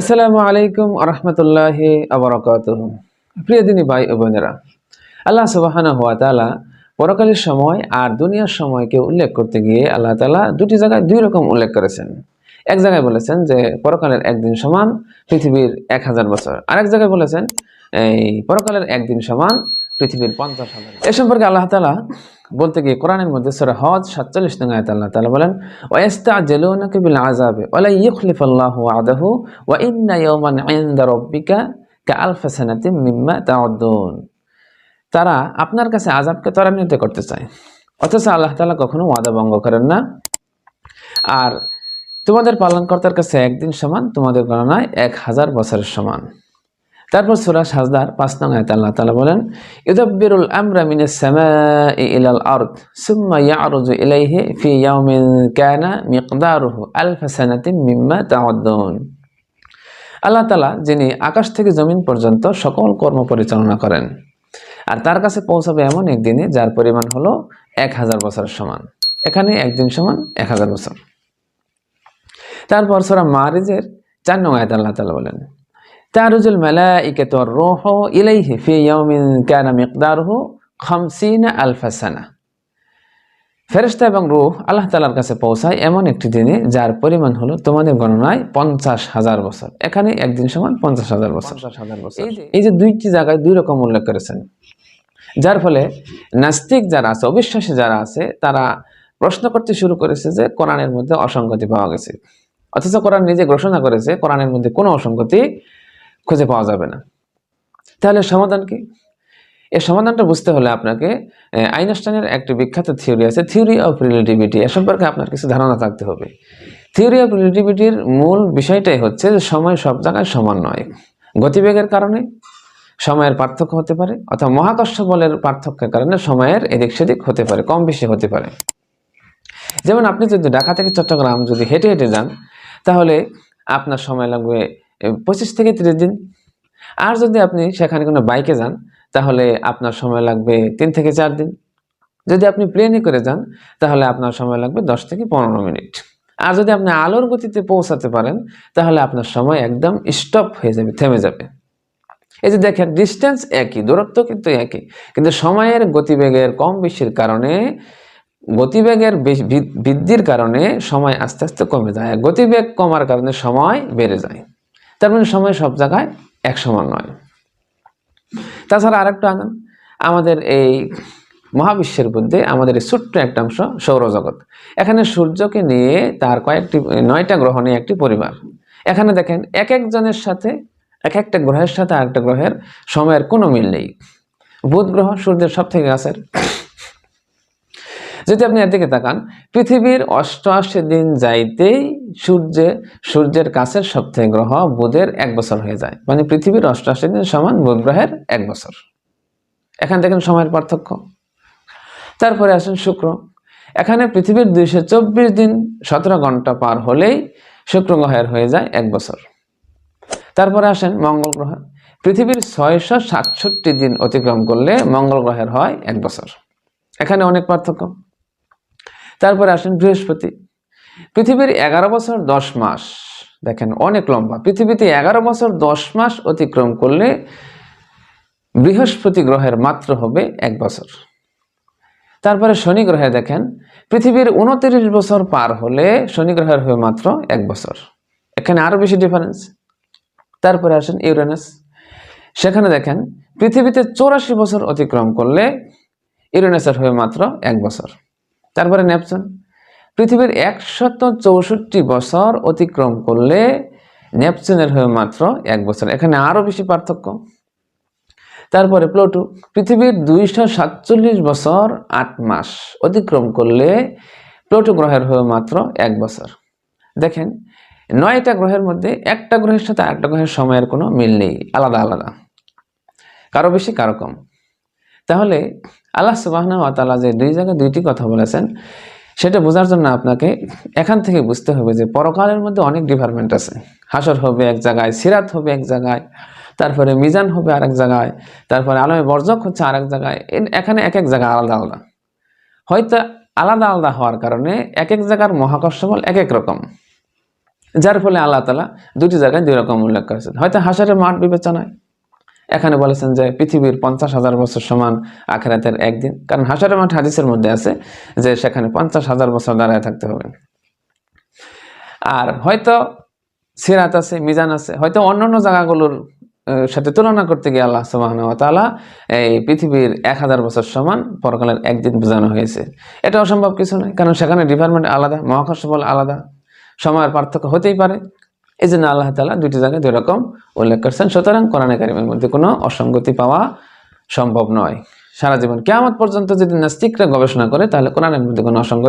আসসালামু আলাইকুম আরহামতুল্লাহ আবরকাত প্রিয় দিনী ভাই ও বোনেরা, আল্লাহ সুবাহানা হাত তালা পরকালের সময় আর দুনিয়ার সময়কে উল্লেখ করতে গিয়ে আল্লাহ তালা দুটি জায়গায় দুই রকম উল্লেখ করেছেন। এক জায়গায় বলেছেন যে পরকালের একদিন সমান, পৃথিবীর এক হাজার বছর। আরেক জায়গায় বলেছেন, এই পরকালের একদিন সমান পৃথিবীর পঞ্চাশ হাজার এ সম্পর্কে আল্লাহ তালা বলতে গিয়ে কোরআনের মধ্যে সরে হজ সাতচল্লিশ নং আয়াত আল্লাহ তাআলা বলেন, ওয়াস্তাজিলুনাকা বিল আযাবি ওয়ালা ইউখলিফুল্লাহু ওয়াদাহু ওয়া ইন্না ইয়াওমান ইনদা রাব্বিকা কাআলফি সানাতিন মিম্মা তাউদ্দুন। তারা আপনার কাছে আযাবকে ত্বরান্বিত করতে চায়, অথচ আল্লাহ তাআলা কখনো ওয়াদা ভঙ্গ করেন না। আর তোমাদের পালনকর্তার কাছে একদিন সমান, তোমাদের গণনায় এক হাজার বছরের সমান। তারপর সূরা সাজদার পাঁচ নং আয়াতে আল্লাহ তাআলা বলেন ইউদাব্বিরুল আমরা মিনাস সামাই ইলাল আরদ, সুম্মা ইয়ারজু ইলাইহি ফি ইয়াউমিন কানা মিকদারুহু আলফ সানাতিন মিম্মা তাউদ্দুন। আল্লাহ তাআলা, যিনি আকাশ থেকে জমিন পর্যন্ত সকল কর্ম পরিচালনা করেন, আর তার কাছে পৌঁছাবে এমন একদিনে যার পরিমাণ হলো এক হাজার বছরের সমান। এখানে একদিন সমান এক হাজার বছর। তারপর সূরা মারিজের চার নং আয়াতে আল্লাহ তাআলা বলেন তারুজুল মেলা ইকেতর রোহ ইলাই ফি খামসিনা আলফাসানা ফেরেস্তা এবং রুহ আল্লাহ তালার কাছে পৌঁছায় এমন একটি দিনে যার পরিমাণ হলো তোমাদের গণনায় পঞ্চাশ হাজার বছর। এখানে একদিন সমান পঞ্চাশ হাজার বছর। হাজার বছর। এই যে দুইটি জায়গায় দুই রকম উল্লেখ করেছেন। যার ফলে নাস্তিক যারা আছে অবিশ্বাসী যারা আছে তারা প্রশ্ন করতে শুরু করেছে যে কোরআনের মধ্যে অসঙ্গতি পাওয়া গেছে। অথচ কোরআন নিজে ঘোষণা করেছে কোরআনের মধ্যে কোনো অসঙ্গতি খুঁজে পাওয়া যাবে না। তাহলে সমাধান কি? এই সমাধানটা বুঝতে হলে আপনাকে আইনস্টাইনের একটি বিখ্যাত থিওরি আছে, থিওরি অফ রিলেটিভিটি। এ সম্পর্কে আপনার কিছু ধারণা থাকতে হবে। থিওরি অফ রিলেটিভিটির মূল বিষয়টাই হচ্ছে যে সময় সব জায়গায় সমান নয়। গতিবেগের কারণে সময়ের পার্থক্য হতে পারে, অথবা মহাকর্ষ বলের পার্থক্যের কারণে সময়ের এদিক সেদিক হতে পারে, কম বেশি হতে পারে। যেমন আপনি যদি ঢাকা থেকে চট্টগ্রাম যদি হেঁটে হেঁটে যান, তাহলে আপনার সময় লাগবে পঁচিশ থেকে তিরিশ দিন। আর যদি আপনি সেখানে কোনো বাইকে যান, তাহলে আপনার সময় লাগবে তিন থেকে চার দিন। যদি আপনি প্লেনে করে যান, তাহলে আপনার সময় লাগবে দশ থেকে পনেরো মিনিট। আর যদি আপনি আলোর গতিতে পৌঁছাতে পারেন, তাহলে আপনার সময় একদম স্টপ হয়ে যাবে, থেমে যাবে। এই যে দেখেন ডিস্টেন্স একই, দূরত্ব কিন্তু একই। কিন্তু সময়ের গতিবেগের কম বেশির কারণে, গতিবেগের বৃদ্ধির কারণে সময় আস্তে আস্তে কমে যায়। গতিবেগ কমার কারণে সময় বেড়ে যায়। তার মানে সময় সব জায়গায় এক সমান নয়। তাছাড়া আরেকটা আগান আমাদের এই মহাবিশ্বের মধ্যে আমাদের এই ছোট্ট একটা অংশ সৌরজগৎ। এখানে সূর্যকে নিয়ে তার কয়েকটি, নয়টা গ্রহ নিয়ে একটি পরিবার। এখানে দেখেন, এক একজনের সাথে, এক একটা গ্রহের সাথে আরেকটা গ্রহের সময়ের কোনো মিল নেই। বুধ গ্রহ সূর্যের সব থেকে কাছের। যদি আপনি এদিকে তাকান, পৃথিবীর অষ্টআশি দিন যাইতেই সূর্যে, সূর্যের কাছের সবথেকে গ্রহ বুধের এক বছর হয়ে যায়। মানে পৃথিবীর অষ্টআশি দিন সমান বুধ গ্রহের এক বছর। এখান দেখেন সময়ের পার্থক্য। তারপরে আসেন শুক্র। এখানে পৃথিবীর দুইশো চব্বিশ দিন সতেরো ঘণ্টা পার হলেই শুক্র গ্রহের হয়ে যায় এক বছর। তারপরে আসেন মঙ্গল গ্রহ। পৃথিবীর ছয়শো সাতষট্টি দিন অতিক্রম করলে মঙ্গল গ্রহের হয় এক বছর। এখানে অনেক পার্থক্য। তারপরে আসেন বৃহস্পতি। পৃথিবীর এগারো বছর দশ মাস, দেখেন অনেক লম্বা। পৃথিবীতে এগারো বছর দশ মাস অতিক্রম করলে বৃহস্পতি গ্রহের মাত্র হবে এক বছর। তারপরে শনি গ্রহে দেখেন, পৃথিবীর উনত্রিশ বছর পার হলে শনি গ্রহের হবে মাত্র এক বছর। এখানে আরও বেশি ডিফারেন্স তারপরে আসেন ইউরেনাস। সেখানে দেখেন, পৃথিবীতে চৌরাশি বছর অতিক্রম করলে ইউরেনাসের হবে মাত্র এক বছর। তারপরে নেপচুন। পৃথিবীর একশত চৌষট্টি বছর অতিক্রম করলে নেপচুনের হয়ে মাত্র এক বছর। এখানে আরও বেশি পার্থক্য। তারপরে প্লুটো, পৃথিবীর দুইশো সাতচল্লিশ বছর আট মাস অতিক্রম করলে প্লুটো গ্রহের হয়ে মাত্র এক বছর। দেখেন, নয়টা গ্রহের মধ্যে একটা গ্রহের সাথে আরেকটা গ্রহের সময়ের কোনো মিল নেই, আলাদা আলাদা। কারও বেশি, কারও কম। তাহলে আল্লাহ সুবাহ তালা যে দুই জায়গায় দুইটি কথা বলেছেন, সেটা বোঝার জন্য আপনাকে এখান থেকে বুঝতে হবে যে পরকালের মধ্যে অনেক ডিপার্টমেন্ট আছে। হাসর হবে এক জায়গায়, সিরাত হবে এক জায়গায়, তারপরে মিজান হবে আরেক জায়গায়, তারপরে আলমে বর্জক হচ্ছে আরেক জায়গায়। এখানে এক এক জায়গায় আলাদা আলাদা। হয়তো আলাদা আলাদা হওয়ার কারণে এক এক জায়গার মহাকর্ষ বল এক এক রকম। যার ফলে আল্লাহ তালা দুটি জায়গায় দুই রকম উল্লেখ করেছেন। হয়তো হাসারের মাঠ বিবেচনায় এখানে বলেছেন যে পৃথিবীর পঞ্চাশ হাজার বছর সমান আখেরাতের একদিন। কারণ হাসারের মাঠ হাদিসের মধ্যে আছে যে সেখানে পঞ্চাশ হাজার বছর দাঁড়ায় থাকতে হবে। আর হয়তো সিরাত আছে, মিজান আছে, হয়তো অন্যান্য জায়গাগুলোর সাথে তুলনা করতে গিয়ে আল্লাহ সুবাহ তালা এই পৃথিবীর এক হাজার বছর সমান পরকালের একদিন বোঝানো হয়েছে। এটা অসম্ভব কিছু নয়, কারণ সেখানে ডিপার্টমেন্ট আলাদা, মহাকর্ষ বল আলাদা। সময়ের পার্থক্য হতেই পারে এই জন্য আল্লাহ তালা দুইটি জায়গায় দুই রকম উল্লেখ করছেন। সুতরাং কোরআনে কারিমের মধ্যে কোনো অসঙ্গতি পাওয়া সম্ভব নয়। সারা জীবন কেয়ামত পর্যন্ত যদি নাস্তিকরা গবেষণা করে, তাহলে কোরআনের মধ্যে কোনো অসঙ্গতি